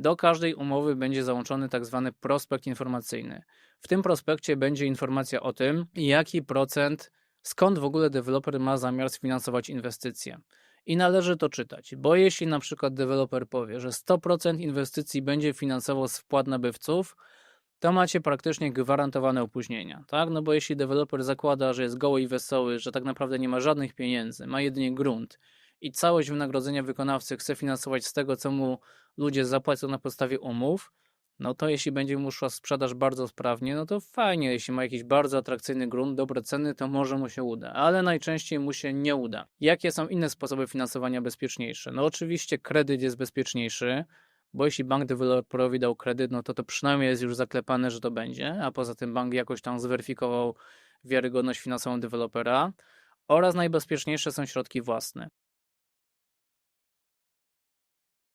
do każdej umowy będzie załączony tak zwany prospekt informacyjny. W tym prospekcie będzie informacja o tym, jaki procent, skąd w ogóle deweloper ma zamiar sfinansować inwestycje. I należy to czytać, bo jeśli na przykład deweloper powie, że 100% inwestycji będzie finansował z wpłat nabywców, to macie praktycznie gwarantowane opóźnienia, tak? No bo jeśli deweloper zakłada, że jest goły i wesoły, że tak naprawdę nie ma żadnych pieniędzy, ma jedynie grunt i całość wynagrodzenia wykonawcy chce finansować z tego, co mu ludzie zapłacą na podstawie umów, no to jeśli będzie mu szła sprzedaż bardzo sprawnie, no to fajnie, jeśli ma jakiś bardzo atrakcyjny grunt, dobre ceny, to może mu się uda, ale najczęściej mu się nie uda. Jakie są inne sposoby finansowania bezpieczniejsze? No oczywiście kredyt jest bezpieczniejszy, bo jeśli bank deweloperowi dał kredyt, no to to przynajmniej jest już zaklepane, że to będzie, a poza tym bank jakoś tam zweryfikował wiarygodność finansową dewelopera. Oraz najbezpieczniejsze są środki własne.